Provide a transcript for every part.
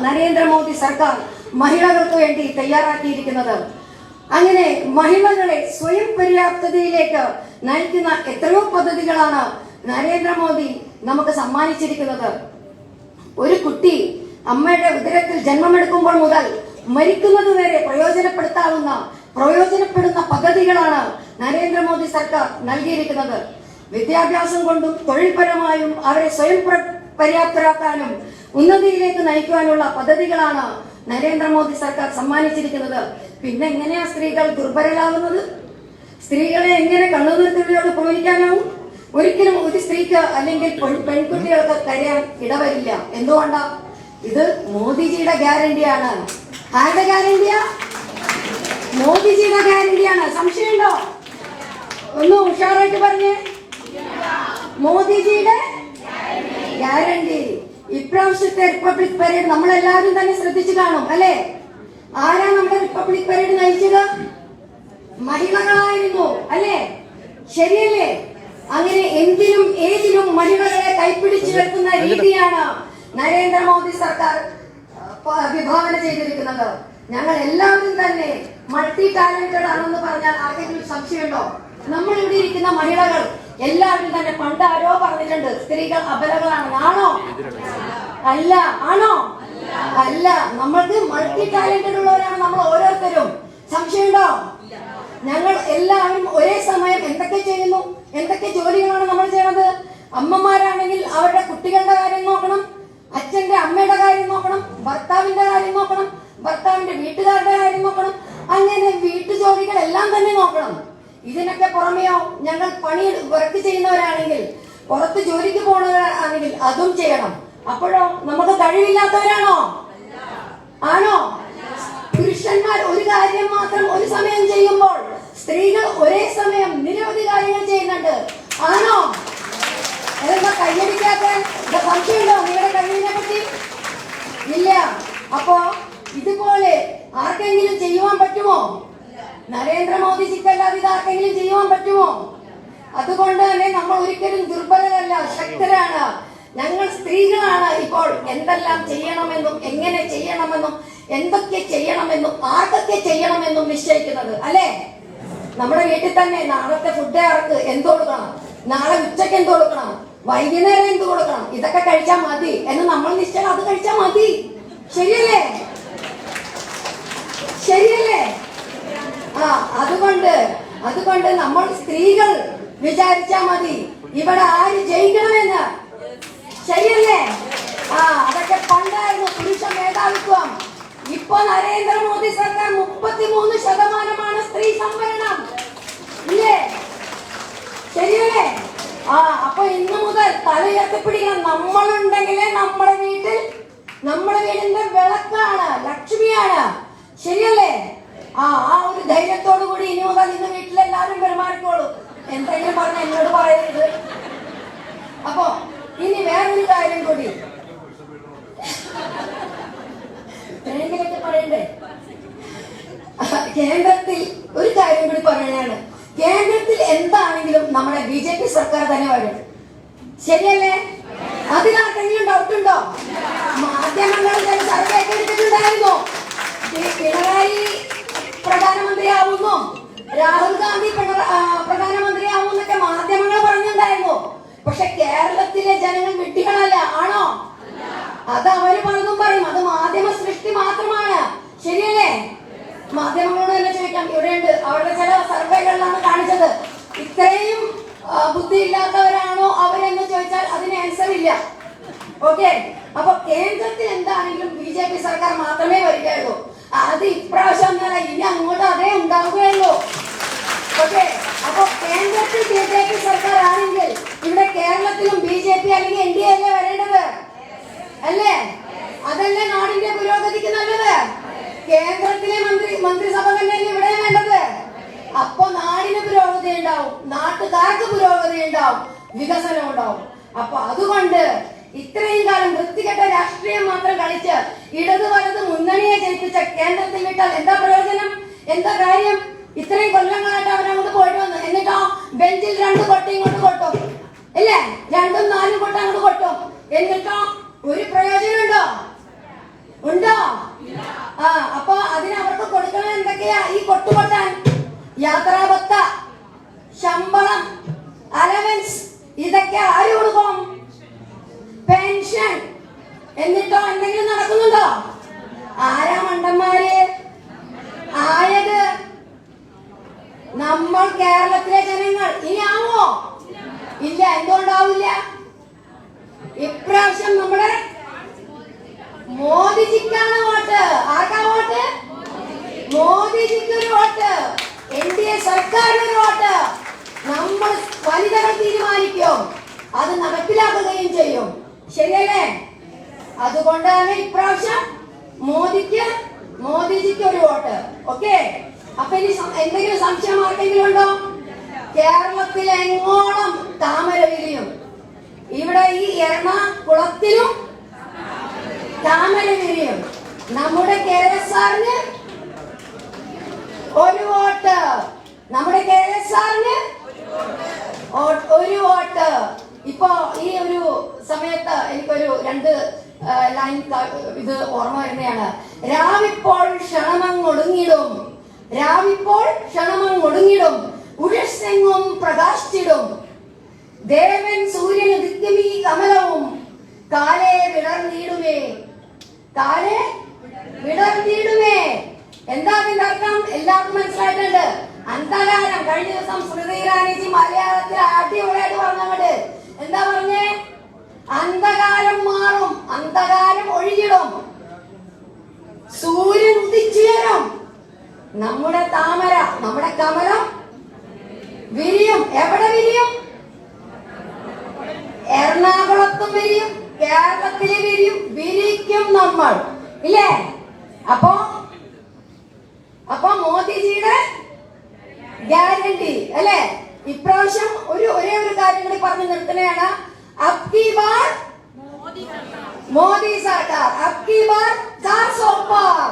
നരേന്ദ്രമോദി സർക്കാർ മഹിളകൾക്ക് വേണ്ടി തയ്യാറാക്കിയിരിക്കുന്നത്. അങ്ങനെ മഹിളകളെ സ്വയം പര്യാപ്തതയിലേക്ക് നയിക്കുന്ന എത്രയോ പദ്ധതികളാണ് നരേന്ദ്രമോദി നമുക്ക് സമ്മാനിച്ചിരിക്കുന്നത്. ഒരു കുട്ടി അമ്മയുടെ ഉദരത്തിൽ ജന്മമെടുക്കുമ്പോൾ മുതൽ മരിക്കുന്നത് വരെ പ്രയോജനപ്പെടുത്താവുന്ന പ്രയോജനപ്പെടുന്ന പദ്ധതികളാണ് നരേന്ദ്രമോദി സർക്കാർ നൽകിയിരിക്കുന്നത്. വിദ്യാഭ്യാസം കൊണ്ടും തൊഴിൽപരമായും അവരെ സ്വയം പ്ര- പര്യാപ്തരാക്കാനും ഉന്നതിയിലേക്ക് നയിക്കുവാനുള്ള പദ്ധതികളാണ് നരേന്ദ്രമോദി സർക്കാർ സമ്മാനിച്ചിരിക്കുന്നത്. പിന്നെ എങ്ങനെയാ സ്ത്രീകൾ ദുർബലരാകുന്നത്? സ്ത്രീകളെ എങ്ങനെ കണ്ണുനിർത്തിയോട് പ്രവഹിക്കാനാവും ഒരിക്കലും ഒരു സ്ത്രീക്ക് അല്ലെങ്കിൽ പെൺ- പെൺകുട്ടികൾക്ക് കരയാൻ ഇടവരില്ല. എന്തുകൊണ്ടാ? ഇത് മോദിജിയുടെ ഗ്യാരണ്ടിയാണ്. ആരുടെ ഗ്യാരണ്ടിയാ? മോദിജിയുടെ ഗ്യാരണ്ടിയാണ്. സംശയമുണ്ടോ? ഒന്ന് ഉഷാറായിട്ട് പറഞ്ഞേ. മോദിജിയുടെ ഗ്യാരണ്ടി. ഇപ്രാവശ്യത്തെ റിപ്പബ്ലിക് പരേഡ് നമ്മളെല്ലാവരും തന്നെ ശ്രദ്ധിച്ചു കാണും അല്ലേ? ആരാ നമ്മുടെ റിപ്പബ്ലിക് പരേഡ് നയിച്ചത്? മഹിളകളായിരുന്നു അല്ലേ? ശരിയല്ലേ? അങ്ങനെ എന്തിനും ഏതിനും മഹിളകളെ കൈപ്പിടിച്ചു വെക്കുന്ന രീതിയാണ് നരേന്ദ്രമോദി സർക്കാർ വിഭാവന ചെയ്തിരിക്കുന്നത്. ഞങ്ങൾ എല്ലാവരും തന്നെ മൾട്ടി ടാലന്റഡ് ആണെന്ന് പറഞ്ഞാൽ ആർക്കെങ്കിലും സംശയമുണ്ടോ? നമ്മൾ ഇവിടെ ഇരിക്കുന്ന മഹിളകൾ എല്ലാവരും തന്നെ പണ്ട് ആരോ പറഞ്ഞിട്ടുണ്ട് സ്ത്രീകൾ അബലകളാണ് ആണോ? അല്ല ആണോ? അല്ല നമ്മൾക്ക് മൾട്ടി ടാലന്റഡ് ഉള്ളവരാണ് നമ്മൾ ഓരോരുത്തരും. സംശയമുണ്ടോ? ഞങ്ങൾ എല്ലാവരും ഒരേ സമയം എന്തൊക്കെ ചെയ്യുന്നു? എന്തൊക്കെ ജോലികളാണ് നമ്മൾ ചെയ്യണത് അമ്മമാരാണെങ്കിൽ അവരുടെ കുട്ടികളുടെ കാര്യം നോക്കണം അച്ഛന്റെ അമ്മയുടെ കാര്യം നോക്കണം ഭർത്താവിന്റെ കാര്യം നോക്കണം ഭർത്താവിന്റെ വീട്ടുകാരുടെ കാര്യം നോക്കണം. അങ്ങനെ വീട്ടു ജോലികളെല്ലാം തന്നെ നോക്കണം. ഇതിനൊക്കെ പുറമെയോ ഞങ്ങൾ പണി വർക്ക് ചെയ്യുന്നവരാണെങ്കിൽ പുറത്ത് ജോലിക്ക് പോകുന്നവരാണെങ്കിൽ അതും ചെയ്യണം. അപ്പോഴോ നമുക്ക് കഴിവില്ലാത്തവരാണോ? ആണോ? പുരുഷന്മാർ ഒരു കാര്യം മാത്രം ഒരു സമയം ചെയ്യുമ്പോൾ സ്ത്രീകൾ ഒരേ സമയം നിരവധി കാര്യങ്ങൾ ചെയ്യുന്നുണ്ട്. ആണോ? അതെന്താ കയ്യടിക്കാത്ത സംശയമുണ്ടോ? നിങ്ങളുടെ കഴിവിനെ പറ്റി? ഇല്ല. അപ്പോ ഇതുപോലെ ആർക്കെങ്കിലും ചെയ്യുവാൻ പറ്റുമോ? നരേന്ദ്രമോദിജിക്കല്ലാതെ ഇത് ചെയ്യുവാൻ പറ്റുമോ? അതുകൊണ്ട് തന്നെ നമ്മൾ ഒരിക്കലും ദുർബലരല്ല ശക്തരാണ്. ഞങ്ങൾ സ്ത്രീകളാണ് ഇപ്പോൾ എന്തെല്ലാം ചെയ്യണമെന്നും എങ്ങനെ ചെയ്യണമെന്നും എന്തൊക്കെ ചെയ്യണമെന്നും ആർക്കൊക്കെ ചെയ്യണമെന്നും നിശ്ചയിക്കുന്നത് അല്ലേ? നമ്മുടെ വീട്ടിൽ തന്നെ നാളത്തെ ഫുഡ് ഇറക്ക് എന്ത് കൊടുക്കണം? നാളെ ഉച്ചയ്ക്ക് എന്ത് കൊടുക്കണം? വൈകുന്നേരം എന്ത് കൊടുക്കണം? ഇതൊക്കെ കഴിച്ചാൽ മതി. എന്ന് നമ്മൾ നിശ്ചയം അത് കഴിച്ചാൽ മതി. ശരിയല്ലേ? ശരിയല്ലേ? ആ അതുകൊണ്ട് അതുകൊണ്ട് നമ്മൾ സ്ത്രീകൾ വിചാരിച്ചാ മതി. ഇവിടെ ആര് ജയിക്കണമെന്ന്. ശരിയല്ലേ? ആ അതൊക്കെ പണ്ടായിരുന്നു പുരുഷ മേധാവിത്വം. ഇപ്പൊ നരേന്ദ്രമോദി സർക്കാർ മുപ്പത്തിമൂന്ന് ശതമാനമാണ് സ്ത്രീ സംവരണം. ഇല്ലേ? ശരിയല്ലേ? ആ അപ്പൊ ഇന്നു മുതൽ തല ഉയർത്തിപ്പിടിക്കണം നമ്മളുണ്ടെങ്കിലേ നമ്മുടെ വീട്ടിൽ നമ്മുടെ വീടിന്റെ വിളക്കാണ് ലക്ഷ്മിയാണ്. ശരിയല്ലേ? ആ ആ ഒരു ധൈര്യത്തോടു കൂടി ഇനി മുതൽ ഇന്ന് വീട്ടിലെല്ലാവരും പെരുമാറിക്കോളൂ. എന്തെങ്കിലും പറഞ്ഞ എന്നോട് പറയരുത്. അപ്പോ ഇനി വേറൊരു കാര്യം കൂടി. പറയണ്ടേ? കേന്ദ്രത്തിൽ ഒരു കാര്യം കൂടി പറയാനാണ് കേന്ദ്രത്തിൽ എന്താണെങ്കിലും നമ്മുടെ ബി ജെ പി സർക്കാർ തന്നെ വരും. ശരിയല്ലേ? അതിനാർക്കെങ്കിലും ഡൗട്ട് ഉണ്ടോ? മാധ്യമങ്ങളിൽ സർവേ എടുത്തിട്ടുണ്ടായിരുന്നു ഈ പിണറായി പ്രധാനമന്ത്രിയാവുന്നു രാഹുൽ ഗാന്ധി പ്രധാനമന്ത്രിയാവും എന്നൊക്കെ മാധ്യമങ്ങൾ പറഞ്ഞിട്ടുണ്ടായിരുന്നു. പക്ഷെ കേരളത്തിലെ ജനങ്ങൾ വിട്ടികളല്ല ആണോ? അത് അവർ പലതും പറയും. അത് മാധ്യമ സൃഷ്ടി മാത്രമാണ്. ശരിയല്ലേ? മാധ്യമങ്ങളോട് തന്നെ ചോദിക്കാം. ഇവിടെയുണ്ട്. അവരുടെ ചില സർവേകളിലാണ് കാണിച്ചത്. ഇത്രയും ബുദ്ധി ഇല്ലാത്തവരാണോ അവരെന്ന് ചോദിച്ചാൽ അതിന് ആൻസർ ഇല്ല. ഓക്കെ? അപ്പൊ കേന്ദ്രത്തിൽ എന്താണെങ്കിലും ബി ജെ പി സർക്കാർ മാത്രമേ വരികയുള്ളൂ. അത് ഇപ്രാവശ്യം എന്നല്ല ഇനി അങ്ങോട്ട് എന്നിട്ടോ ഒരു പ്രയോജനം ഉണ്ടോ? ഉണ്ടോ ആ അപ്പൊ അതിനവർക്ക് അവർക്ക് എന്തൊക്കെയാ? ഈ കൊട്ടുപൊട്ടാൻ യാത്രാബത്ത ശമ്പളം അലവൻസ് ഇതൊക്കെ ആര് കൊടുക്കും? പെൻഷൻ എന്നിട്ടോ എന്തെങ്കിലും നടക്കുന്നുണ്ടോ? ആരാ മണ്ടന്മാര്? ആയത് നമ്മൾ കേരളത്തിലെ ജനങ്ങൾ. ഇനി ആവോ? ഇല്ല. എന്തുകൊണ്ടാവില്ല? ഇപ്രാവശ്യം നമ്മുടെ മോദിജിക്കാണ് വോട്ട്. ആർക്കാ വോട്ട്? മോദിജിക്ക് ഒരു വോട്ട്. എൻ ഡി എ സർക്കാരിന് ഒരു വോട്ട്. നമ്മൾ വനിതകൾ തീരുമാനിക്കും. അത് നടപ്പിലാക്കുകയും ചെയ്യും. ശരിയല്ലേ? അതുകൊണ്ട് തന്നെ ഇപ്രാവശ്യം മോദിക്ക് മോദിജിക്ക് ഒരു വോട്ട്. ഓക്കെ? അപ്പൊ ഇനി എന്തെങ്കിലും സംശയം ആർക്കെങ്കിലും ഉണ്ടോ? കേരളത്തിൽ എങ്ങോളം താമര വിരിയും ഇവിടെ ഈ എറണാകുളത്തിലും കുളത്തിലും താമരനിരയും നമ്മുടെ കെ എസ് ആറിന് ഒരു വോട്ട്. നമ്മുടെ കെ എസ് ആറിന് ഒരു വോട്ട്. ഇപ്പോ ഈ ഒരു സമയത്ത് എനിക്കൊരു രണ്ട് ലൈൻ ഇത് ഓർമ്മ വരുന്നതാണ്. രാവിപ്പോൾ ക്ഷണമങ്ങൊടുങ്ങിടും. രാവിപ്പോൾ ക്ഷണമങ്ങൊടുങ്ങിടും. ഉഴസെങ്ങും പ്രകാശിച്ചിടും. ദേവൻ സൂര്യന് ദിഗ്ഗമീ കമലവും കാലേ വിടർന്നിടുമേ. കാലേ വിടർന്നിടുമേ. എന്താ അതിന്റെ അർത്ഥം? എല്ലാവർക്കും മനസ്സിലായിട്ടുണ്ട്? അന്ധകാരം കഴിഞ്ഞ ദിവസം സ്മൃതി ഇറാനിജി മലയാളത്തിൽ അടിപൊളിയായിട്ട് പറഞ്ഞങ്ങോട്ട് എന്താ പറഞ്ഞേ? അന്ധകാരം മാറും അന്ധകാരം ഒഴിഞ്ഞിടും സൂര്യൻ ഉദിച്ചുയരും നമ്മുടെ താമര നമ്മുടെ കമലം വിരിയും. എവിടെ വിരിയും? എറണാകുളത്തും വിരിയും കേരളത്തിലെ വിരിയും വിരിക്കും നമ്മൾ. ഇല്ലേ? അപ്പോ അപ്പൊ മോദിജിയുടെ ഗ്യാരണ്ടി അല്ലെ? ഇപ്രാവശ്യം ഒരു ഒരേ ഒരു കാര്യം കൂടി പറഞ്ഞു നിർത്തുകയാണ് അബ്കി ബാർ മോദി സർക്കാർ അബ്കി ബാർ ചാർ സോ പാർ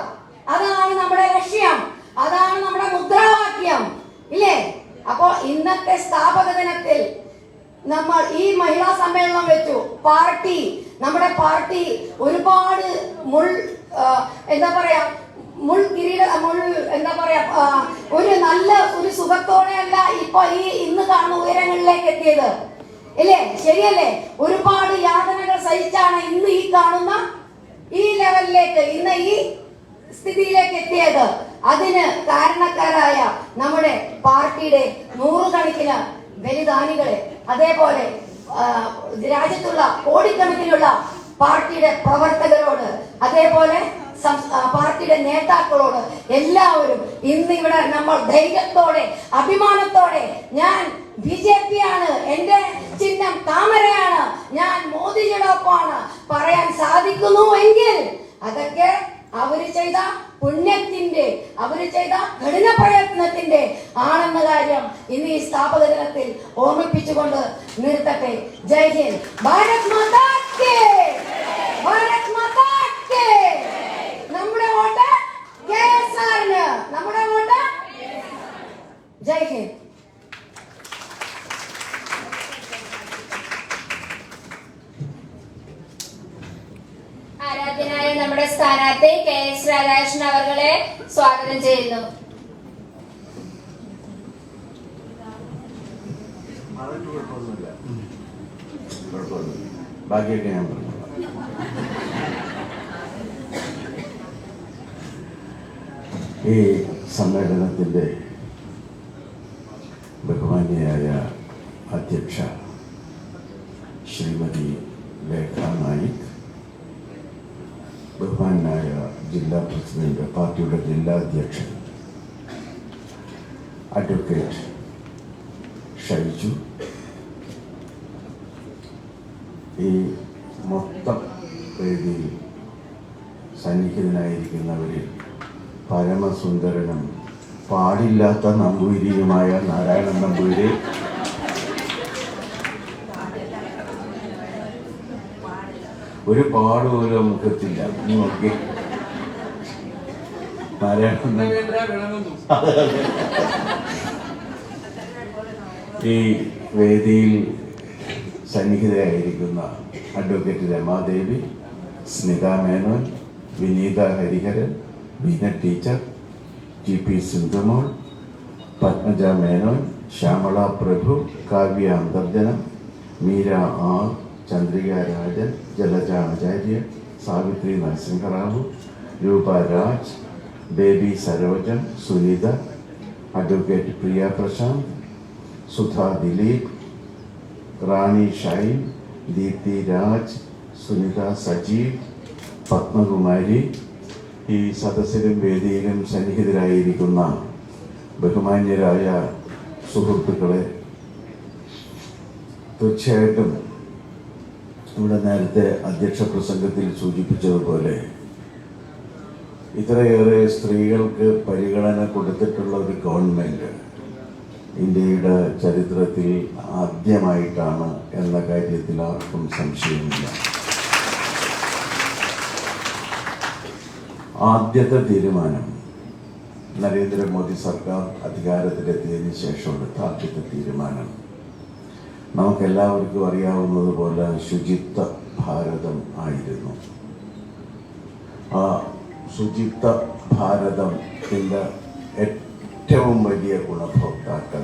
അതാണ് നമ്മുടെ ലക്ഷ്യം അതാണ് നമ്മുടെ മുദ്രാവാക്യം ഇല്ലേ? അപ്പോ ഇന്നത്തെ സ്ഥാപക ദിനത്തിൽ നമ്മൾ ഈ മഹിളാ സമ്മേളനം വെച്ചു. പാർട്ടി നമ്മുടെ പാർട്ടി ഒരുപാട് മുൾ എന്താ പറയാ മുൾ കിരീട മുൾ എന്താ പറയാ ഒരു നല്ല ഒരു സുഖത്തോടെയല്ല ഇപ്പൊ ഈ ഇന്ന് കാണുന്ന ഉയരങ്ങളിലേക്ക് എത്തിയത്. ഇല്ലേ? ശരിയല്ലേ? ഒരുപാട് യാതനകൾ സഹിച്ചാണ് ഇന്ന് ഈ കാണുന്ന ഈ ലെവലിലേക്ക് ഇന്ന് ഈ സ്ഥിതിയിലേക്ക് എത്തിയത്. അതിന് കാരണക്കാരായ നമ്മുടെ പാർട്ടിയുടെ നൂറുകണക്കിന് ബലിദാനികളെ അതേപോലെ രാജ്യത്തുള്ള കോടിക്കണക്കിനുള്ള പാർട്ടിയുടെ പ്രവർത്തകരോട് അതേപോലെ പാർട്ടിയുടെ നേതാക്കളോട് എല്ലാവരും ഇന്ന് ഇവിടെ നമ്മൾ ധൈര്യത്തോടെ അഭിമാനത്തോടെ ഞാൻ ബി ജെ പി ആണ് എന്റെ ചിഹ്നം താമരയാണ് ഞാൻ മോദിജിയുടെ ഒപ്പമാണ് പറയാൻ സാധിക്കുന്നു എങ്കിൽ അതൊക്കെ അവർ ചെയ്ത പുണ്യത്തിന്റെ അവർ ചെയ്ത കഠിന പ്രയത്നത്തിന്റെ ആണെന്ന കാര്യം ഇന്ന് ഈ സ്ഥാപക ദിനത്തിൽ ഓർമ്മിപ്പിച്ചുകൊണ്ട് നിർത്തട്ടെ. ജയ് ഹിന്ദ്. ഭാരത് മാതാ ഭാരത് മാതാ നമ്മുടെ വോട്ട് നമ്മുടെ വോട്ട് ജയ് ഹിന്ദ്. നമ്മുടെ സ്ഥാനാർത്ഥി കെ എസ് രാധാകൃഷ്ണൻ അവർകളെ സ്വാഗതം ചെയ്യുന്നു. ബാക്കിയൊക്കെ ഞാൻ ഈ സമ്മേളനത്തിന്റെ ബഹുമാന്യയായ അധ്യക്ഷ ജില്ലാ പ്രസിഡന്റ് പാർട്ടിയുടെ ജില്ലാ അധ്യക്ഷൻ അഡ്വക്കേറ്റ് ഷൈജു. ഈ മൊത്തം വേദിയിൽ സന്നിഹിതനായിരിക്കുന്നവരിൽ പരമസുന്ദരനും പാടില്ലാത്ത നമ്പൂരിയുമായ നാരായണൻ നമ്പൂരി ഒരു പാട് പോലും മുഖത്തില്ല. നീ നോക്കി ഈ വേദിയിൽ സന്നിഹിതയായിരിക്കുന്ന advocate Ramadevi Smitha Menon Vineetha Hariharan Beena teacher T P Sindhumol Padmaja Menon Shyamala Prabhu Kavya Antharjanam Meera R Chandrika Rajan Jalaja Acharya Savithri Narasimharao Roopa Raj Baby Sarojan Sunitha advocate Priya Prashanth Sudha Dileep Rani Shine Deepthi Raj Sunitha Sajeev Padmakumari ഈ സദസ്സിലും വേദിയിലും സന്നിഹിതരായിരിക്കുന്ന ബഹുമാന്യരായ സുഹൃത്തുക്കളെ തീർച്ചയായിട്ടും ഇവിടെ നേരത്തെ അധ്യക്ഷ പ്രസംഗത്തിൽ സൂചിപ്പിച്ചതുപോലെ ഇത്രയേറെ സ്ത്രീകൾക്ക് പരിഗണന കൊടുത്തിട്ടുള്ള ഒരു ഗവൺമെന്റ് ഇന്ത്യയുടെ ചരിത്രത്തിൽ ആദ്യമായിട്ടാണ് എന്ന കാര്യത്തിൽ ആർക്കും സംശയമില്ല. ആദ്യത്തെ തീരുമാനം നരേന്ദ്രമോദി സർക്കാർ അധികാരത്തിലെത്തിയതിന് ശേഷം എടുത്ത ആദ്യത്തെ തീരുമാനം. നമുക്കെല്ലാവർക്കും അറിയാവുന്നതുപോലെ ശുചിത്വ ഭാരതം ആയിരുന്നു. ആ ശുചിത്വ ഭാരതത്തിന്റെ ഏറ്റവും വലിയ ഗുണഭോക്താക്കൾ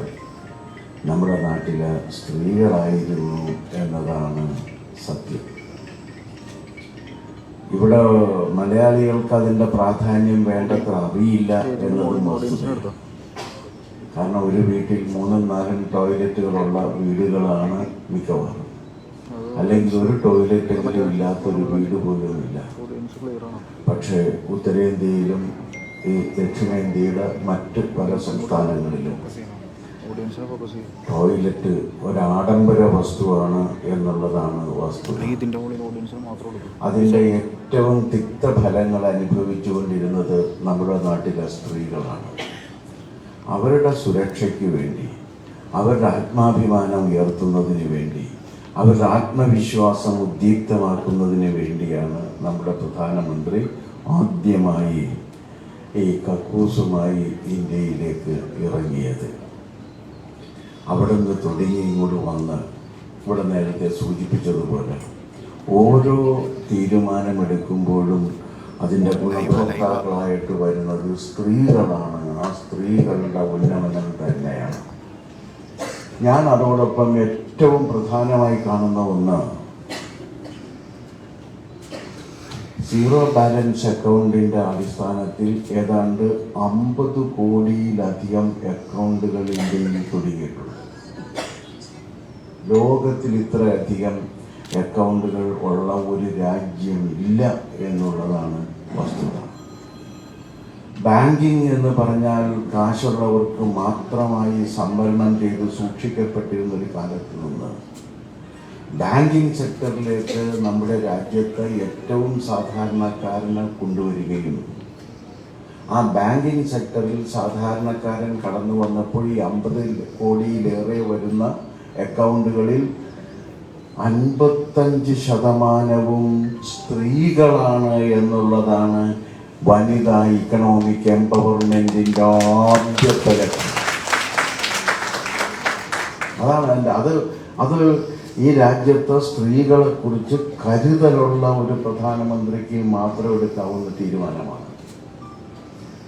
നമ്മുടെ നാട്ടിലെ സ്ത്രീകളായിരുന്നു എന്നതാണ് സത്യം. ഇവിടെ മലയാളികൾക്ക് അതിന്റെ പ്രാധാന്യം വേണ്ടത്ര അറിയില്ല എന്നതും കാരണം ഒരു വീട്ടിൽ മൂന്നും നാലും ടോയ്ലറ്റുകളുള്ള വീടുകളാണ് മിക്കവാറും. അല്ലെങ്കിൽ ഒരു ടോയ്ലറ്റ് ഇല്ലാത്ത ഒരു വീട് പോലും ഇല്ല. പക്ഷേ ഉത്തരേന്ത്യയിലും ഈ ദക്ഷിണേന്ത്യയുടെ മറ്റ് പല സംസ്ഥാനങ്ങളിലും ടോയ്ലറ്റ് ഒരാഡംബര വസ്തുവാണ് എന്നുള്ളതാണ് വസ്തു അതിന്റെ ഏറ്റവും തിക്തഫലങ്ങൾ അനുഭവിച്ചുകൊണ്ടിരുന്നത് നമ്മുടെ നാട്ടിലെ സ്ത്രീകളാണ്. അവരുടെ സുരക്ഷയ്ക്ക് വേണ്ടി അവരുടെ ആത്മാഭിമാനം ഉയർത്തുന്നതിന് വേണ്ടി അവരുടെ ആത്മവിശ്വാസം ഉദ്ദീപ്തമാക്കുന്നതിന് വേണ്ടിയാണ് നമ്മുടെ പ്രധാനമന്ത്രി ആദ്യമായി ഈ കക്കൂസുമായി ഇന്ത്യയിലേക്ക് ഇറങ്ങിയത്. അവിടെ നിന്ന് തുടങ്ങി ഇങ്ങോട്ട് വന്ന് ഇവിടെ നേരത്തെ സൂചിപ്പിച്ചതുപോലെ ഓരോ തീരുമാനമെടുക്കുമ്പോഴും അതിന്റെ ഗുണഭോക്താക്കളായിട്ട് വരുന്നത് സ്ത്രീകളാണ്. ആ സ്ത്രീകളുടെ ഉന്നമനം തന്നെയാണ്. ഞാൻ അതോടൊപ്പം ഏറ്റവും പ്രധാനമായി കാണുന്ന ഒന്ന് സീറോ ബാലൻസ് അക്കൗണ്ടിന്റെ അടിസ്ഥാനത്തിൽ ഏതാണ്ട് അമ്പത് കോടിയിലധികം അക്കൗണ്ടുകൾ ഇന്ത്യയിൽ തുടങ്ങിയിട്ടുണ്ട് ലോകത്തിൽ ഇത്രയധികം അക്കൗണ്ടുകൾ ഉള്ള ഒരു രാജ്യം ഇല്ല എന്നുള്ളതാണ് വസ്തുത ബാങ്കിങ് എന്ന് പറഞ്ഞാൽ കാശുള്ളവർക്ക് മാത്രമായി സംവരണം ചെയ്ത് സൂക്ഷിക്കപ്പെട്ടിരുന്ന ഒരു കാലത്ത് നിന്ന്. ബാങ്കിങ് സെക്ടറിലേക്ക് നമ്മുടെ രാജ്യത്ത് ഏറ്റവും സാധാരണക്കാരനെ കൊണ്ടുവരികയും ആ ബാങ്കിങ് സെക്ടറിൽ സാധാരണക്കാരൻ കടന്നു വന്നപ്പോൾ ഈ അമ്പത് കോടിയിലേറെ വരുന്ന അക്കൗണ്ടുകളിൽ അൻപത്തഞ്ച് ശതമാനവും സ്ത്രീകളാണ് എന്നുള്ളതാണ് വനിതാ ഇക്കണോമിക് എംപവർമെന്റിന്റെ ആദ്യത്തെ ലക്ഷ്യം അതാണ് എന്റെ അത് അത് ഈ രാജ്യത്തെ സ്ത്രീകളെ കുറിച്ച് കരുതലുള്ള ഒരു പ്രധാനമന്ത്രിക്ക് മാത്രം എടുക്കാവുന്ന തീരുമാനമാണ്.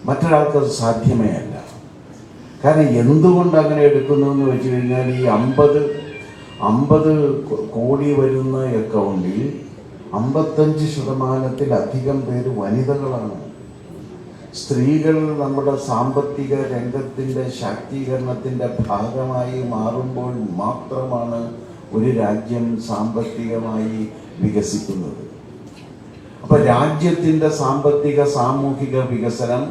മറ്റൊരാൾക്ക് അത് സാധ്യമേ അല്ല. കാരണം എന്തുകൊണ്ട് അങ്ങനെ എടുക്കുന്നു എന്ന് വെച്ച് കഴിഞ്ഞാൽ ഈ അമ്പത് അമ്പത് കോടി വരുന്ന അക്കൗണ്ടിൽ അമ്പത്തഞ്ച് ശതമാനത്തിലധികം പേര് വനിതകളാണ്. സ്ത്രീകൾ നമ്മുടെ സാമ്പത്തിക രംഗത്തിന്റെ ശാക്തീകരണത്തിന്റെ ഭാഗമായി മാറുമ്പോൾ മാത്രമാണ് ഒരു രാജ്യം സാമ്പത്തികമായി വികസിക്കുന്നത്. അപ്പൊ രാജ്യത്തിന്റെ സാമ്പത്തിക സാമൂഹിക വികസനം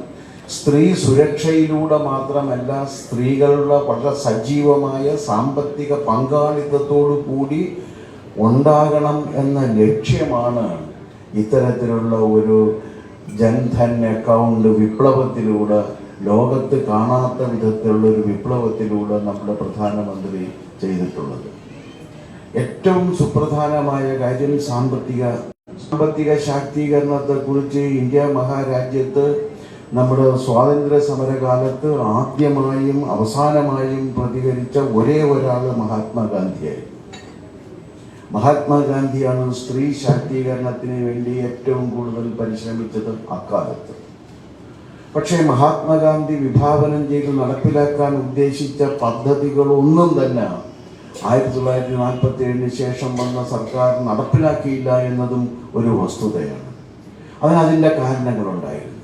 സ്ത്രീ സുരക്ഷയിലൂടെ മാത്രമല്ല സ്ത്രീകളുടെ വളരെ സജീവമായ സാമ്പത്തിക പങ്കാളിത്തത്തോടു കൂടി ഉണ്ടാകണം എന്ന ലക്ഷ്യമാണ് ഇത്തരത്തിലുള്ള ഒരു ജൻധൻ അക്കൗണ്ട് വിപ്ലവത്തിലൂടെ ലോകത്ത് കാണാത്ത വിധത്തിലുള്ള ഒരു വിപ്ലവത്തിലൂടെ നമ്മുടെ പ്രധാനമന്ത്രി ചെയ്തിട്ടുള്ളത്. ഏറ്റവും സുപ്രധാനമായ കാര്യം സാമ്പത്തിക സാമ്പത്തിക ശാക്തീകരണത്തെ കുറിച്ച് ഇന്ത്യ മഹാരാജ്യത്ത് നമ്മുടെ സ്വാതന്ത്ര്യ സമരകാലത്ത് ആദ്യമായും അവസാനമായും പ്രതികരിച്ച ഒരേ ഒരാൾ മഹാത്മാഗാന്ധിയായിരുന്നു. മഹാത്മാഗാന്ധിയാണ് സ്ത്രീ ശാക്തീകരണത്തിന് വേണ്ടി ഏറ്റവും കൂടുതൽ പരിശ്രമിച്ചത് അക്കാലത്ത്. പക്ഷേ മഹാത്മാഗാന്ധി വിഭാവനം ചെയ്ത് നടപ്പിലാക്കാൻ ഉദ്ദേശിച്ച പദ്ധതികളൊന്നും തന്നെ ആയിരത്തി തൊള്ളായിരത്തി നാൽപ്പത്തി ഏഴിന് ശേഷം വന്ന സർക്കാർ നടപ്പിലാക്കിയില്ല എന്നതും ഒരു വസ്തുതയാണ്. അതിന് അതിന്റെ കാരണങ്ങളുണ്ടായിരുന്നു.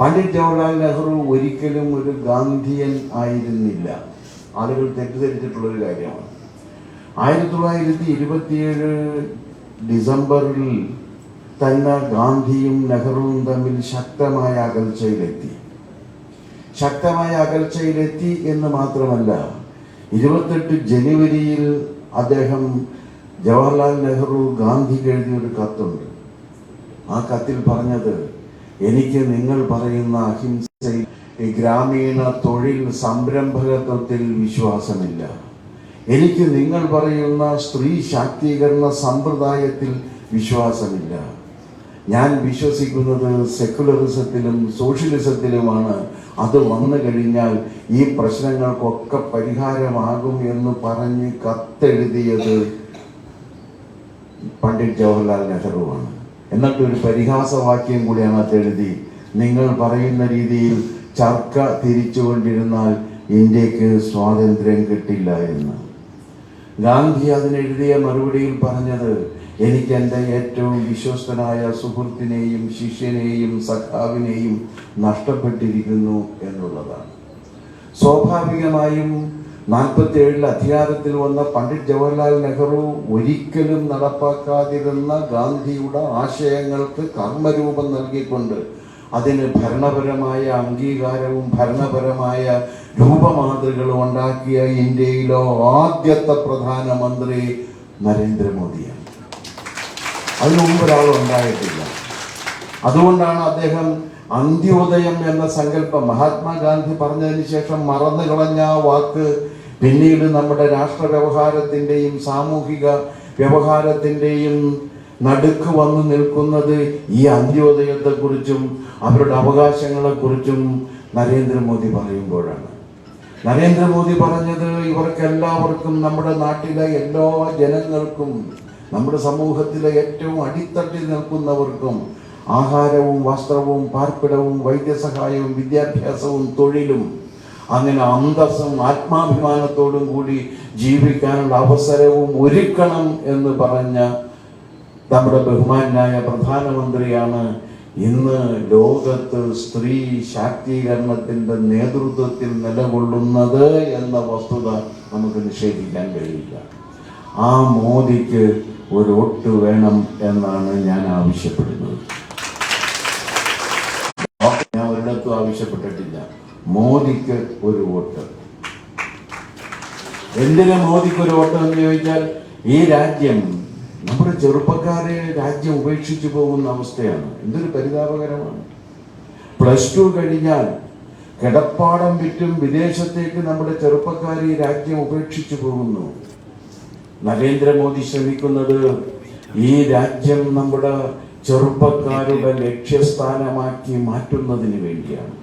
പണ്ഡിറ്റ് ജവഹർലാൽ നെഹ്റു ഒരിക്കലും ഒരു ഗാന്ധിയൻ ആയിരുന്നില്ല. ആളുകൾ തെറ്റിദ്ധരിച്ചിട്ടുള്ളൊരു കാര്യമാണ്. ആയിരത്തി തൊള്ളായിരത്തി ഇരുപത്തിയേഴ് ഡിസംബറിൽ തന്നെ ഗാന്ധിയും നെഹ്റുവും തമ്മിൽ ശക്തമായ അകൽച്ചയിലെത്തി. ശക്തമായ അകൽച്ചയിലെത്തി എന്ന് മാത്രമല്ല ഇരുപത്തെട്ട് ജനുവരിയിൽ അദ്ദേഹം ജവഹർലാൽ നെഹ്റു ഗാന്ധിക്ക് എഴുതിയ ഒരു കത്തുണ്ട്. ആ കത്തിൽ പറഞ്ഞത് എനിക്ക് നിങ്ങൾ പറയുന്ന അഹിംസയിൽ ഗ്രാമീണ തൊഴിൽ സംരംഭകത്വത്തിൽ വിശ്വാസമില്ല. എനിക്ക് നിങ്ങൾ പറയുന്ന സ്ത്രീ ശാക്തീകരണ സമ്പ്രദായത്തിൽ വിശ്വാസമില്ല. ഞാൻ വിശ്വസിക്കുന്നത് സെക്കുലറിസത്തിലും സോഷ്യലിസത്തിലുമാണ്. അത് വന്നു കഴിഞ്ഞാൽ ഈ പ്രശ്നങ്ങൾക്കൊക്കെ പരിഹാരമാകും എന്ന് പറഞ്ഞ് കത്തെഴുതിയത് പണ്ഡിറ്റ് ജവഹർലാൽ നെഹ്റുവാണ്. എന്നിട്ട് ഒരു പരിഹാസവാക്യം കൂടിയാണ് അത് എഴുതി നിങ്ങൾ പറയുന്ന രീതിയിൽ ചർക്ക തിരിച്ചുകൊണ്ടിരുന്നാൽ ഇന്ത്യയ്ക്ക് സ്വാതന്ത്ര്യം കിട്ടില്ല എന്ന്. ഗാന്ധി അതിനെഴുതിയ മറുപടിയിൽ പറഞ്ഞത് എനിക്ക് എന്റെ ഏറ്റവും വിശ്വസ്തനായ സുഹൃത്തിനെയും ശിഷ്യനെയും സഖാവിനെയും നഷ്ടപ്പെട്ടിരിക്കുന്നു എന്നുള്ളതാണ്. സ്വാഭാവികമായും നാൽപ്പത്തി ഏഴിൽ അധികാരത്തിൽ വന്ന പണ്ഡിറ്റ് ജവഹർലാൽ നെഹ്റു ഒരിക്കലും നടപ്പാക്കാതിരുന്ന ഗാന്ധിയുടെ ആശയങ്ങൾക്ക് കർമ്മരൂപം നൽകിക്കൊണ്ട് അതിന് ഭരണപരമായ അംഗീകാരവും ഭരണപരമായ രൂപമാതൃകളും ഉണ്ടാക്കിയ ഇന്ത്യയിലെ ആദ്യത്തെ പ്രധാനമന്ത്രി നരേന്ദ്രമോദിയാണ്. അതിനു മുമ്പ് ഒരാളുണ്ടായിട്ടില്ല അതുകൊണ്ടാണ് അദ്ദേഹം അന്ത്യോദയം എന്ന സങ്കല്പം മഹാത്മാഗാന്ധി പറഞ്ഞതിന് ശേഷം മറന്നു കളഞ്ഞ വാക്ക് പിന്നീട് നമ്മുടെ രാഷ്ട്ര വ്യവഹാരത്തിന്റെയും സാമൂഹിക വ്യവഹാരത്തിന്റെയും നടുക്ക് വന്നു നിൽക്കുന്നത് ഈ അന്ത്യോദയത്തെക്കുറിച്ചും അവരുടെ അവകാശങ്ങളെക്കുറിച്ചും നരേന്ദ്രമോദി പറയുമ്പോഴാണ്. നരേന്ദ്രമോദി പറഞ്ഞത് ഇവർക്കെല്ലാവർക്കും നമ്മുടെ നാട്ടിലെ എല്ലാ ജനങ്ങൾക്കും നമ്മുടെ സമൂഹത്തിലെ ഏറ്റവും അടിത്തട്ടിൽ നിൽക്കുന്നവർക്കും ആഹാരവും വസ്ത്രവും പാർപ്പിടവും വൈദ്യസഹായവും വിദ്യാഭ്യാസവും തൊഴിലും അങ്ങനെ അന്തസ്സും ആത്മാഭിമാനത്തോടും കൂടി ജീവിക്കാനുള്ള അവസരവും ഒരുക്കണം എന്ന് പറഞ്ഞ നമ്മുടെ ബഹുമാനായ പ്രധാനമന്ത്രിയാണ് ഇന്ന് ലോകത്ത് സ്ത്രീ ശാക്തീകരണത്തിന്റെ നേതൃത്വത്തിൽ നിലകൊള്ളുന്നത് എന്ന വസ്തുത നമുക്ക് നിഷേധിക്കാൻ കഴിയില്ല. ആ മോദിക്ക് ഒരു ഒട്ട് വേണം എന്നാണ് ഞാൻ ആവശ്യപ്പെടുന്നത്. ഞാൻ ഒരിടത്തും ആവശ്യപ്പെട്ടിട്ടില്ല. മോദിക്ക് ഒരു വോട്ട്. എന്തിനാ മോദിക്ക് ഒരു വോട്ട് എന്ന് ചോദിച്ചാൽ ഈ രാജ്യം നമ്മുടെ ചെറുപ്പക്കാരെ രാജ്യം ഉപേക്ഷിച്ചു പോകുന്ന അവസ്ഥയാണ്. എന്തൊരു പരിതാപകരമാണ്. പ്ലസ് ടു കഴിഞ്ഞാൽ കിടപ്പാടം വിറ്റും വിദേശത്തേക്ക് നമ്മുടെ ചെറുപ്പക്കാർ ഈ രാജ്യം ഉപേക്ഷിച്ചു പോകുന്നു. നരേന്ദ്രമോദി ശ്രമിക്കുന്നത് ഈ രാജ്യം നമ്മുടെ ചെറുപ്പക്കാരുടെ ലക്ഷ്യസ്ഥാനമാക്കി മാറ്റുന്നതിന് വേണ്ടിയാണ്.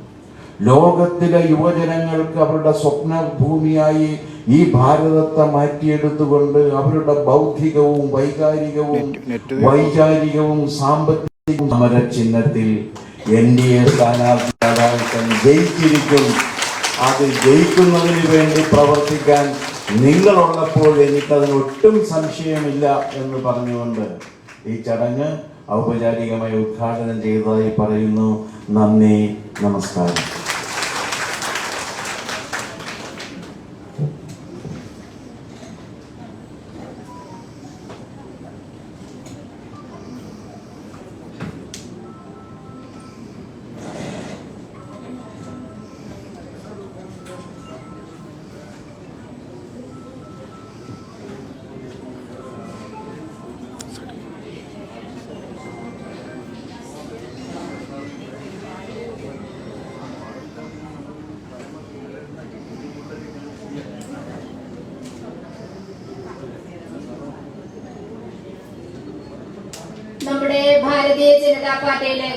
ലോകത്തിലെ യുവജനങ്ങൾക്ക് അവരുടെ സ്വപ്ന ഭൂമിയായി ഈ ഭാരതത്തെ മാറ്റിയെടുത്തുകൊണ്ട് അവരുടെ ബൗദ്ധികവും വൈകാരികവും വൈചാരികവും സാമ്പത്തികവും സമര ചിഹ്നത്തിൽ എൻ ഡി എ സ്ഥാനാർത്ഥിയാകാൻ ജയിച്ചിരിക്കും. അത് ജയിക്കുന്നതിന് വേണ്ടി പ്രവർത്തിക്കാൻ നിങ്ങളുള്ളപ്പോൾ എനിക്കതിന് ഒട്ടും സംശയമില്ല എന്ന് പറഞ്ഞുകൊണ്ട് ഈ ചടങ്ങ് ഔപചാരികമായി ഉദ്ഘാടനം ചെയ്തതായി പറയുന്നു. നന്ദി നമസ്കാരം. जनता पार्टी ने